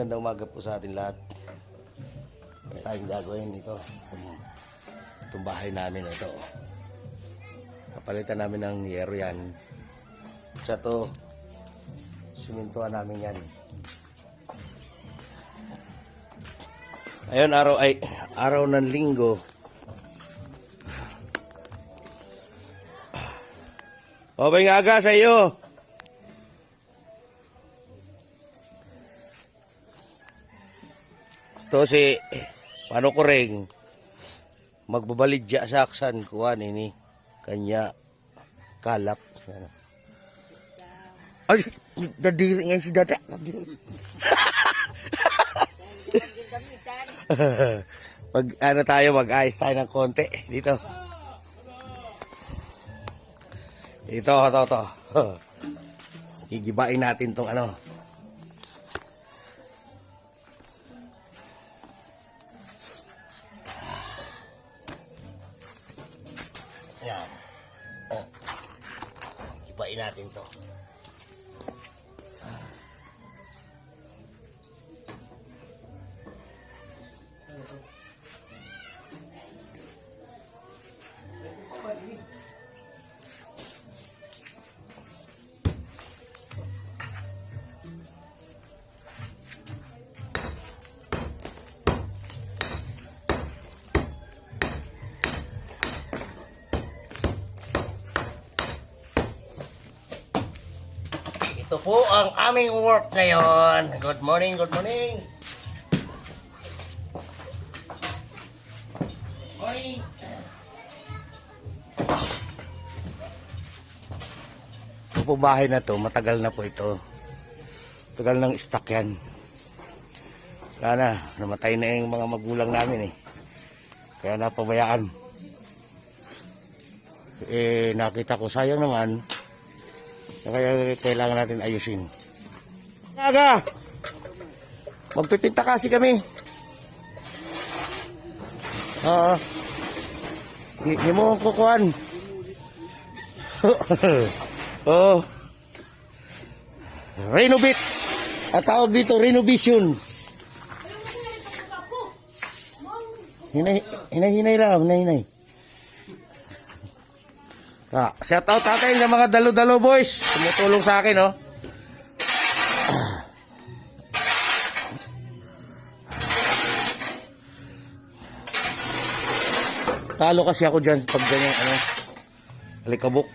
magandang umaga po sa atin lahat. May tayong gagawin dito. Itong- bahay namin ito. Kapalitan namin ng yero yan. Sa to, simintuan namin yan. Ayun, araw ay araw ng linggo. Nga aga sa iyo. Ito si Pano Kureng. Magbabalidya sa aksan kuha nini. Kanya kalap. Ay, nadiri nga si dada. Mag ano tayo, mag-ayos tayo ng konti dito. Ito, ito, ito. Gigibain natin tong ano. Gibain natin to. Po ang aming work ngayon. Good morning, good morning. Morning. Ito po bahay na to, matagal na po ito. Tagal ng stock yan. Wala na, namatay na yung mga magulang namin eh. Kaya napabayaan. Eh, nakita ko sayang naman, kaya kailangan natin ayusin. Aga! Magpipinta kasi kami. Oo. Di, di mo akong kukuhan. Oo. Renovate. At tawag dito, renovation. Hinay, hinay, hinay lang, hinay, hinay. Ah, shout out natin sa mga dalo-dalo boys. Tumutulong sa akin, oh. Talo kasi ako dyan pag ganyan, ano, alikabok.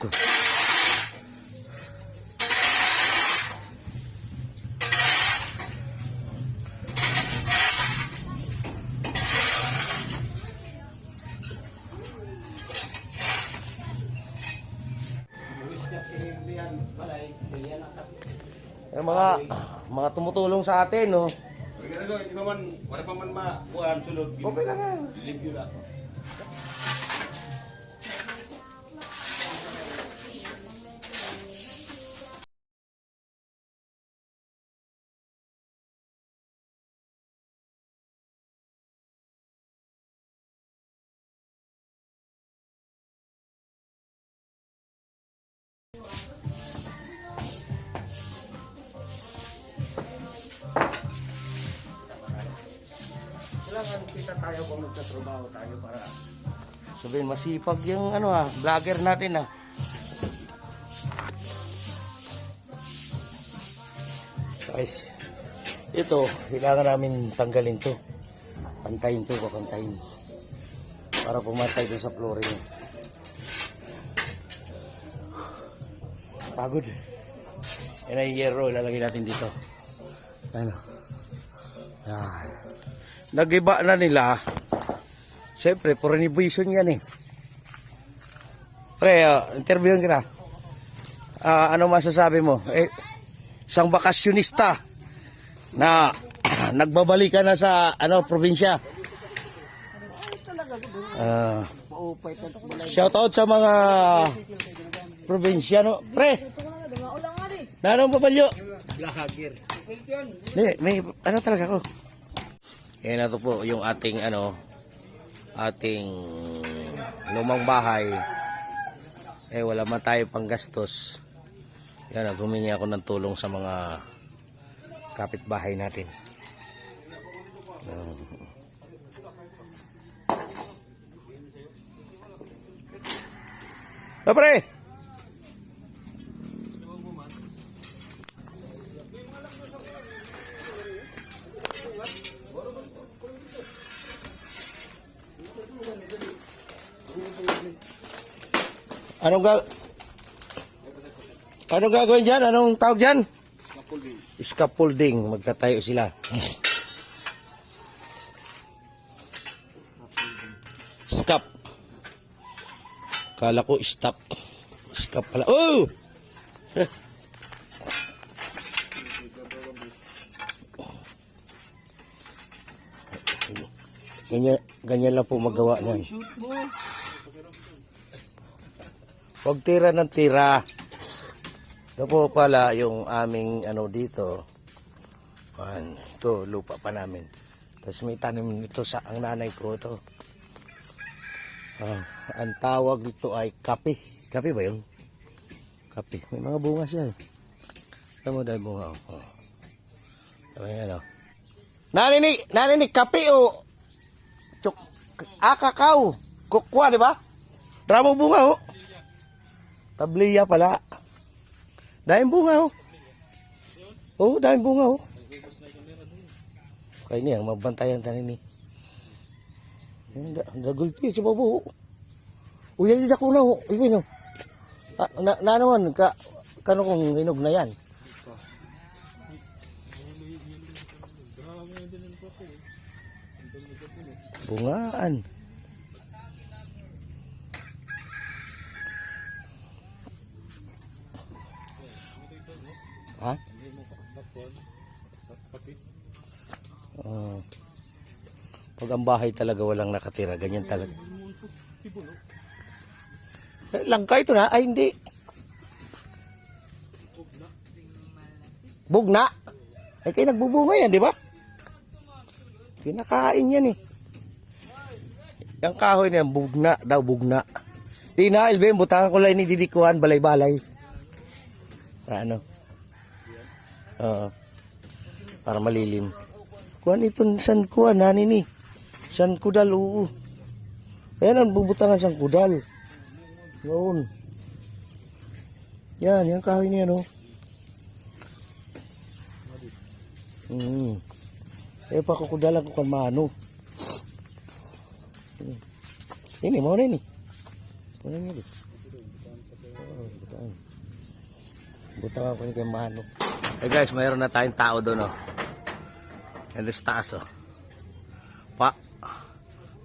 Sa atin, oh. Kaya nga, hindi naman, wala pa man makuhaan sulod. Okay lang yan. Review lang. Kailangan tayo kung magtatrabaho tayo para sabihin masipag yung ano ah, vlogger natin ah. Guys, ito, kailangan namin tanggalin to. Pantayin to, papantayin. Para pumatay doon sa flooring. Pagod. Yan ay yero, ilalagay natin dito. Ano? Yan. Nagiba na nila. Siyempre, for renovation yan eh. Pre, uh, interviewin kita. Ah, ano masasabi mo? Eh, isang bakasyonista na nagbabalik ka na sa ano probinsya. Ah, shout out sa mga probinsyano. Pre, nanong papalyo? Vlogger. Hindi, may ano talaga ako. Yan na po yung ating ano ating lumang bahay. Eh wala man tayo pang gastos. Yan, humingi ako ng tulong sa mga kapitbahay natin. Um, Dobre! Anong ga... Anong gagawin dyan? Anong tawag dyan? Scaffolding. Magtatayo sila. Scap. Kala ko stop. Scap pala. Oh! Ganyan, ganyan lang po magawa niyan. Huwag tira ng tira. Ito po pala yung aming ano dito. Yan. Ito, lupa pa namin. Tapos may tanim nito sa ang nanay ko ito. Ah, ang tawag dito ay kape. Kape ba yun? Kape. May mga bunga siya eh. Alam mo dahil bunga. Oh. Oh. Sabi nga no. Naninig, naninig, kape o. Chok, ah. Kukwa, di ba? Drama bunga oh. Tabliya pala. Dahil bunga oh. Oh, dahil bunga oh. Kaya niya, mabantayan tanin ni. Yan, da- Dagulpi sa babo. Uy, yan dito ko na oh. Ibin oh. Ah, na, na naman, ka, kano kong hinog na yan. Bungaan. Ha? Oh. Pag ang bahay talaga walang nakatira, ganyan talaga. Eh, Langka ito na? Ay, hindi. Bugna. Ay, kayo nagbubunga yan, di ba? Kinakain yan eh. Yung kahoy na yan, bugna daw, bugna. Di na, Elben, butangan ko lang ni Didikuan, balay-balay. Ano? Oo. Para malilim. Kuan ito, san kuan, nani ni? San kudal, oo. Ayan ang bubutangan sang kudal. Noon. Yan, yung kahoy niya, no? Hmm. Eh, pakukudalan ko kan mano. Ini, mau ini. Na ini. Oh, butangan. Butangan ko ni kay mano. Eh guys, mayroon na tayong tao doon, oh. Yan sa taas, oh. Pa.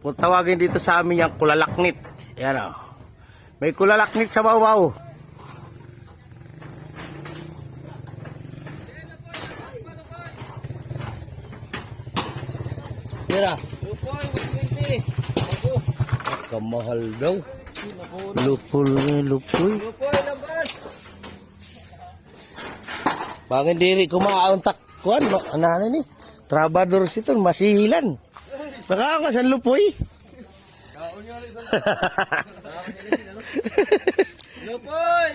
Kung tawagin dito sa amin yung kulalaknit. Yan, oh. May kulalaknit sa babaw. Tira. Kamahal daw. Lupul nga, lupul. Bangin diri kumauntak kuan no anane ni. Trabador sito masihilan. Nakaka sa lupoy. Lupoy!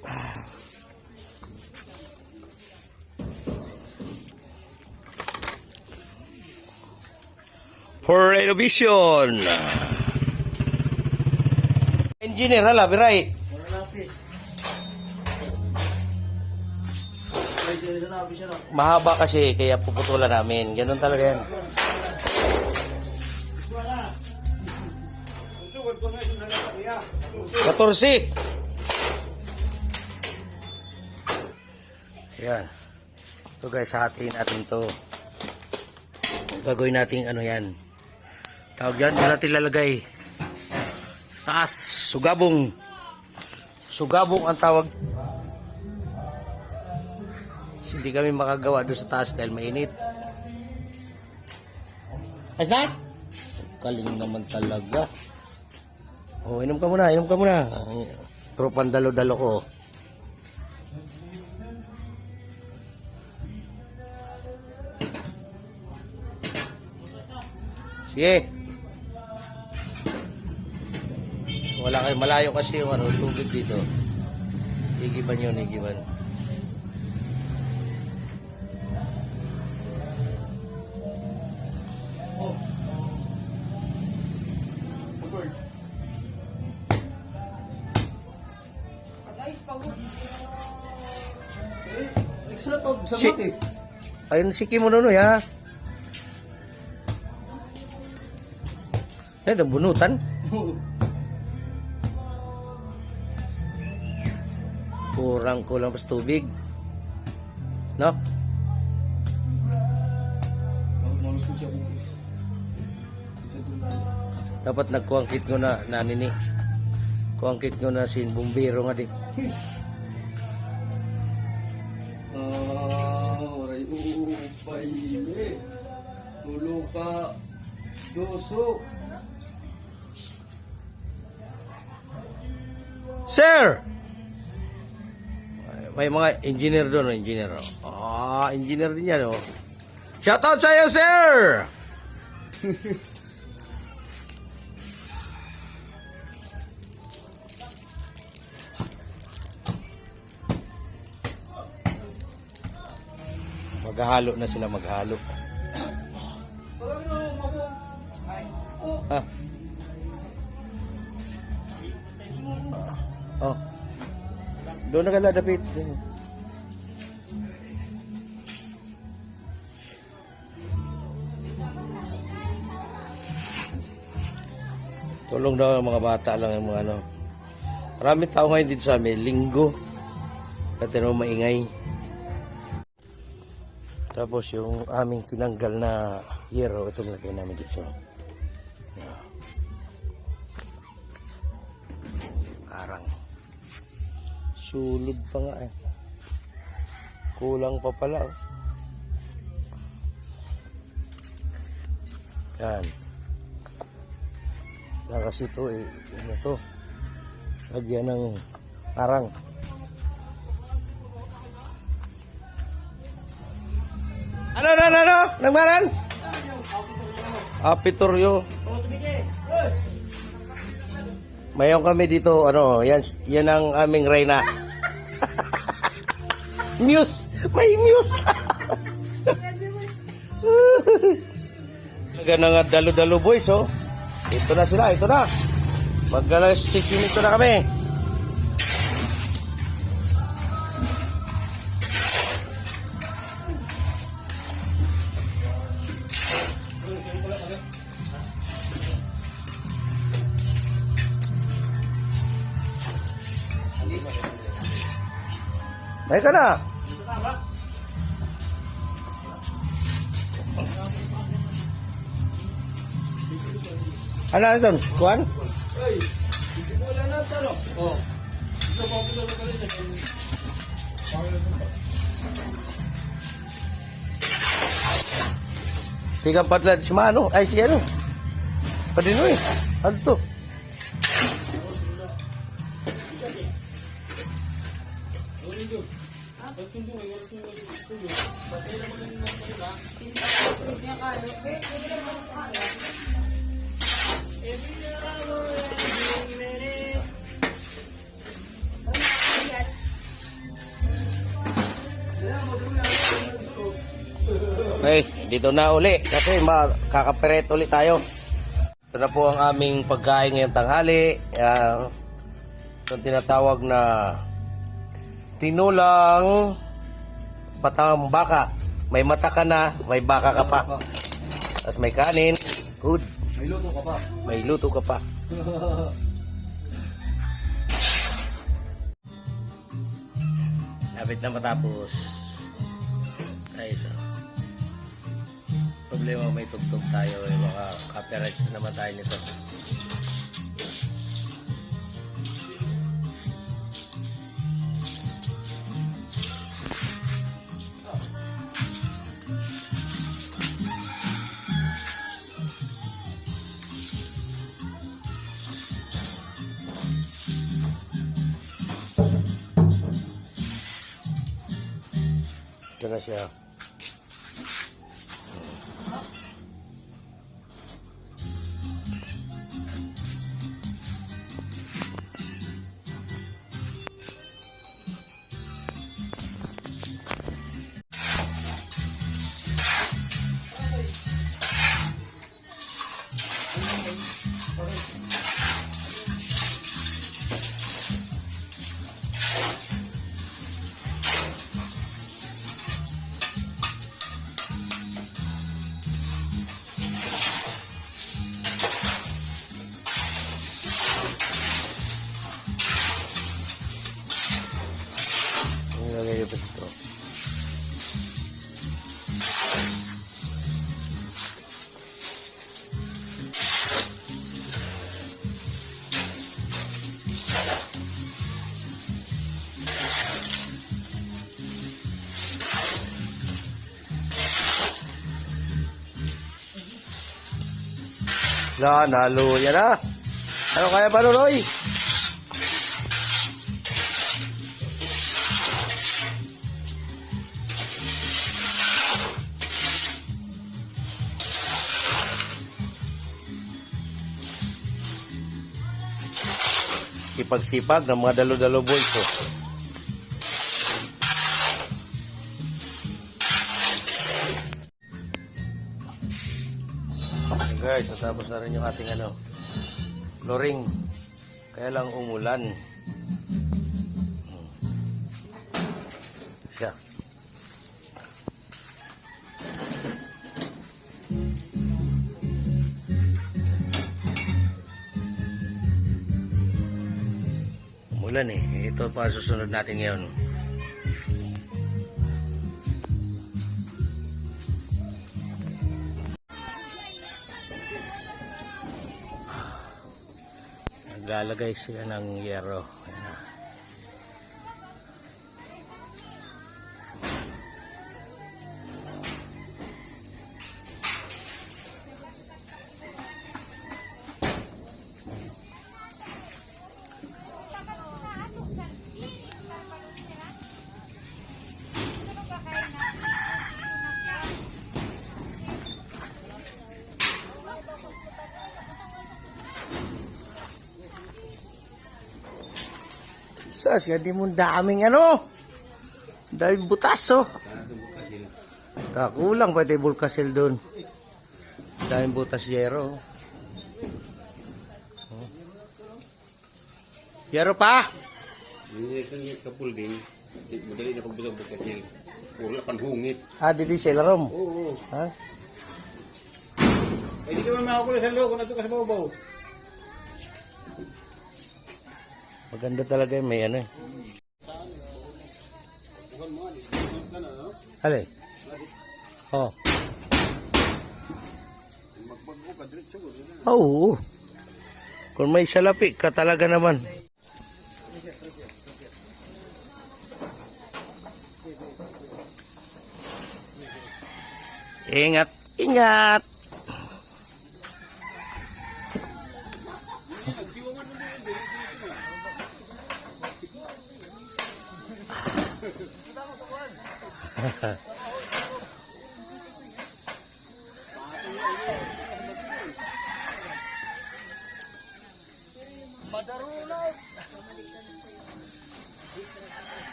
For renovation. Engineer hala biray. Mahaba kasi kaya puputulan namin. Ganun talaga yan. Katorsi. Yan. Ito guys, hatiin natin to. Gagawin natin ano yan. Tawag yan, yan natin lalagay. Taas, sugabong. Sugabong ang tawag. Hindi kami makagawa doon sa taas dahil mainit. Ayos na? Kaling naman talaga. Oh, inom ka muna, inom ka muna. Tropan dalo-dalo ko. Sige. Wala kayo malayo kasi yung ano, tubig dito. Igiban yun, igiban. Si, ayun si Kim Unonoy ha. Ito bunutan. Kurang kulang pas tubig. No? Dapat nagkuangkit ko na nani ni. Kuangkit ko na sin bumbero nga di. Tulo ka. Doso. Sir! May mga engineer doon, oh, engineer. oh. Ah, engineer din yan, oh. Shout out sa'yo, sir! Maghahalo na sila, maghalo. Ha? Oh. Doon na ka ladapit. Tulong daw ang mga bata lang yung mga ano. Maraming tao ngayon dito sa amin. Linggo. Kasi naman maingay. Tapos yung aming tinanggal na yero, ito nilagay namin dito. Sulod pa nga eh. Kulang pa pala oh. Yan. Na kasi eh, ano to. Lagyan ng arang. Ano, ano, ano, ano? Nagmaran? Apitoryo. Mayon kami dito, ano, yan, yan ang aming reyna. Muse! May muse! Na nga dalo-dalo boys, oh. Ito na sila, ito na. Magkala 6 minutes na kami. Ay ka na. Ano ano doon? Kuan? Tiga patla si Mano. Ay si ano? Padinoy. Ano to? Okay, dito na uli kasi makakaperet uli tayo. Ito na po ang aming pagkain ngayong tanghali. Uh, ito ang tinatawag na tinulang patang baka. May mata ka na, may baka ka pa. Tapos may kanin. Good. May luto ka pa. May luto ka pa. Lapit na matapos. Tayo sa problema may tugtog tayo eh baka copyright na naman tayo nito. Ito na Na, naluya na. Ano kaya ba, Roy? Sipag-sipag ng mga dalo-dalo boys. Oh. Guys, natapos na rin yung ating ano, flooring. Kaya lang umulan. Hmm. Siya. Umulan eh. Ito pa susunod natin ngayon. Naglalagay sila ng yero. Ayan na. Sas, nga di mo daming ano. Dahil butas oh. Kakulang pa tayo bulkasil doon. Dahil butas yero. Oh. Yero pa? Hindi kang kapul din. Madali na pagbutang bukakil. Wala panhungit. Ah, dito sila rom. Oo. Ha? Eh, di ka man makakulit sa loob kung nato ka sa babaw. Maganda talaga yung may ano eh. Alay? Oh. Oo. Kung may salapi ka talaga naman. Ingat, ingat.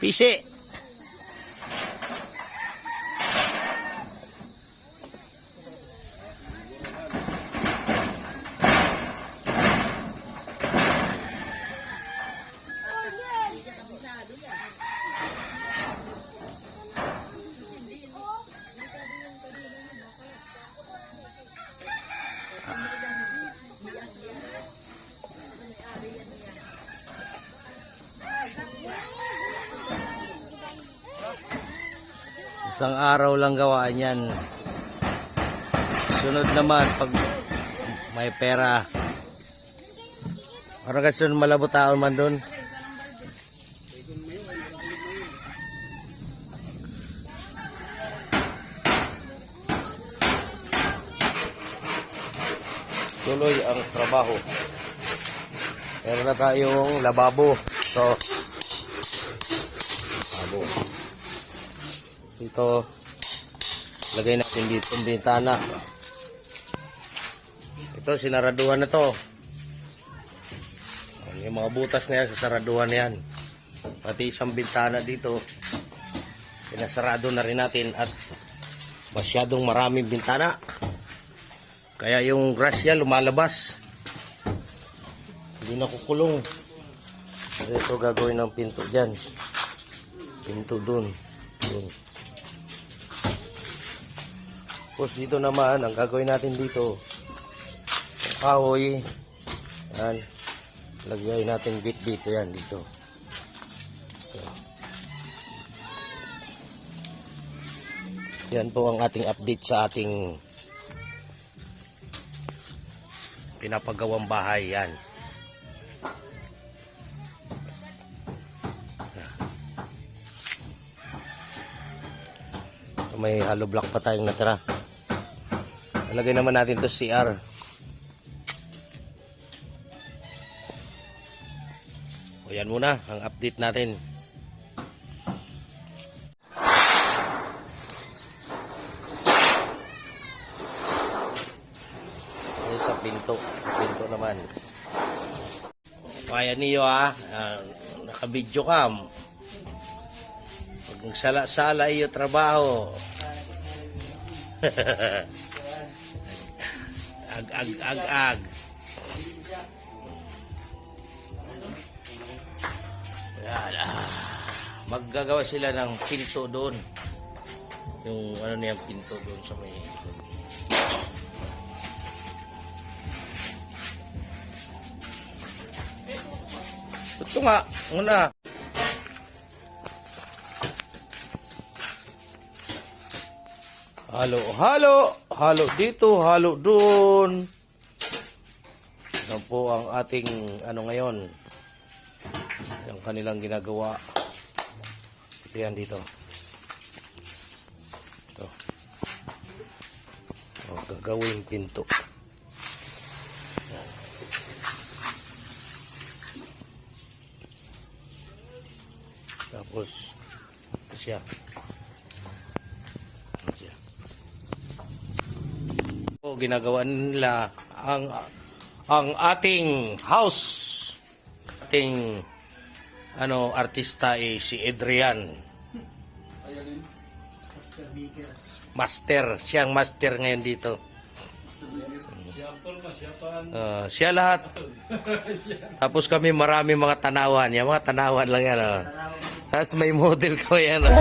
Pisi. Isang araw lang gawaan yan. Sunod naman pag may pera. Ano kasi sunod malabo taon man doon? Tuloy ang trabaho. Meron na tayong lababo. Ito. Lababo. Ito. Lagay natin dito ang bintana. Ito, sinaraduhan na to. Yung mga butas na yan, sasaraduhan na yan. Pati isang bintana dito, pinasarado na rin natin at masyadong maraming bintana. Kaya yung grasya lumalabas. Hindi na kukulong. Kasi ito gagawin ng pinto dyan. Pinto dun. Dun. Tapos dito naman, ang gagawin natin dito, kahoy, yan, lagyan natin gate dito yan, dito. Yan po ang ating update sa ating pinapagawang bahay, yan. May hollow block pa tayong natira. Lagay naman natin to CR. O muna ang update natin. Ayan sa pinto. Pinto naman. Kaya niyo ah, ah nakabidyo ka. Pag sala-sala iyo trabaho. ag ag ag ag. Yan, ah. Maggagawa sila ng pinto doon. Yung ano niyang pinto doon sa may Ito nga, una. Halo, halo, dito, halo doon. Yan po ang ating ano ngayon. Yung kanilang ginagawa. Ito yan dito. Ito. O, gagawin pinto. Tapos, ito siya. Ito siya. O, ginagawa nila ang ang ating house. Ating ano artista ay si Adrian. Master, siyang master ngayon dito. Ah, siya lahat. Tapos kami marami mga tanawan. Yung mga tanawan lang yan. Oh. Tapos may model ko yan. Oh.